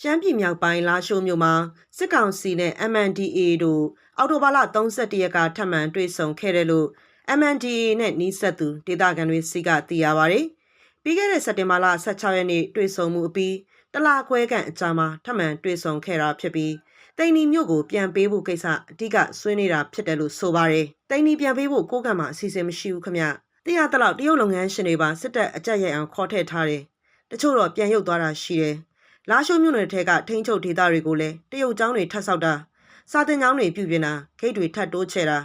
ရှမ်းပြည်မြောက်ပိုင်းလာရှိုးမြို့မှာစစ်ကောင်စီနဲ့ MNDAA တို့အော်တိုဘာလ31ရက်ကထပ်မံတွေ့ဆုံခဲ့တယ်လို့ MNDAA နဲ့နှီးဆက်သူဒေသခံတွေစီကသိရပါဗျ။ပြီးခဲ့တဲ့စက်တင်ဘာလ16ရက်နေ့တွေ့ဆုံမှုအပြီးတလခွဲခန့်အကြာမှာထပ်မံတွေ့ဆုံခဲ့တာဖြစ်ပြီးတိန်နီမြို့ကိုပြန်ပေးဖို့ကိစ္စအဓိကဆွေးနွေးတာဖြစ်တယ်လို့ဆိုပါတယ်။တိန်နီပြန်ပေးဖို့ကိုကံမှာအစီအစဉ်မရှိဘူးခမ။တရားတလောက်တရုတ်လုပ်ငန်းရှင်တွေပါစစ်တပ်အကြက်ရိုက်အောင်ခေါ်ထည့်ထားတယ်။တချို့တော့ပြန်ရုပ်သွားတာရှိတယ်။ လာရှိုးမြို့နယ်ထဲကထိန်းချုပ်ဒေသတွေကိုလည်းတရုတ်ကျောင်းတွေထပ်ဆောက်တာစာတင်ကျောင်းတွေပြုပြင်တာဂိတ်တွေထပ်တိုးချဲတာ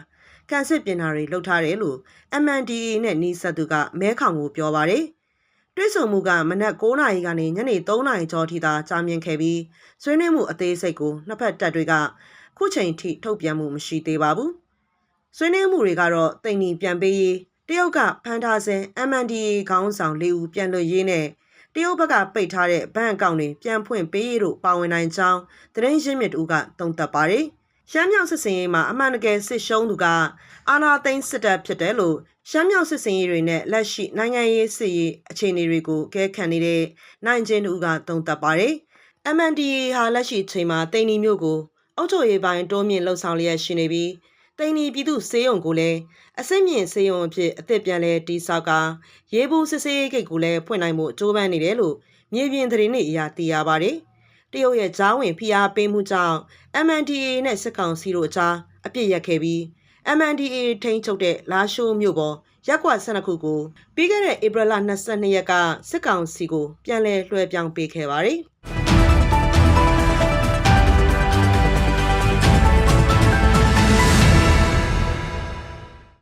ကန်စစ်ပြင်တာတွေလုပ်ထားတယ်လို့ MNDA နဲ့နှီးဆက်သူကမဲခေါင်ကိုပြောပါတယ်။တွဲဆုံမှုကမနက်9နာရီကနေညနေ3နာရီကျော်ထိသာကြာမြင့်ခဲ့ပြီးဆွေးနွေးမှုအသေးစိတ်ကိုနှစ်ဖက်တပ်တွေကခုချိန်ထိထုတ်ပြန်မှုမရှိသေးပါဘူး။ဆွေးနွေးမှုတွေကတော့တိန်နီပြန်ပေးရေးတရုတ်ကဖမ်းထားစဉ် MNDA ခေါင်းဆောင်၄ဦးပြန်လွှတ်ရေးနဲ့ တရုတ်ဘက်ကပိတ်ထားတဲ့ဘဏ်အကောင့်တွေပြန်ဖွင့်ပေးရေးတို့ပါဝင်နိုင်ကြောင်းသတင်းရင်းမြစ်တူကတုံ့တက်ပါတယ်။ရှမ်းမြောက်စစ်စင်ရေးမှာအမှန်တကယ်စစ်ရှုံးသူကအာနာသိန်းစစ်တပ်ဖြစ်တယ်လို့ရှမ်းမြောက်စစ်စင်ရေးတွေနဲ့လက်ရှိနိုင်ငံရေးစစ်ရေးအခြေအနေတွေကိုကဲခန့်နေတဲ့နိုင်ကျင်းတူကတုံ့တက်ပါတယ်။ MNDA ဟာလက်ရှိချိန်မှာတိန်နီမျိုးကိုအုပ်ချုပ်ရေးပိုင်းတိုးမြင့်လှုပ်ဆောင်လျက်ရှိနေပြီး တိန်နီပြည်သူစေယုံကိုလည်းအစစ်မြင့်စေယုံအဖြစ်အသစ်ပြန်လဲတိဆောက်ကရေဘူးစစ်စေးဂိတ်ကိုလည်းဖွင့်နိုင်မှုကြိုးပမ်းနေတယ်လို့မြေပြင်သတင်းတွေအရသိရပါတယ်။တရုတ်ရဲ့ဂျားဝင်ဖိအားပေးမှုကြောင့် MNDA နဲ့စစ်ကောင်စီတို့အကြားအပြစ်ရက်ခဲ့ပြီး MNDA ထိန်းချုပ်တဲ့လာရှိုးမြို့ပေါ်ရက်ကွက်12ခုကိုပြီးခဲ့တဲ့ဧပြီလ22ရက်ကစစ်ကောင်စီကိုပြန်လည်လွှဲပြောင်းပေးခဲ့ပါတယ်။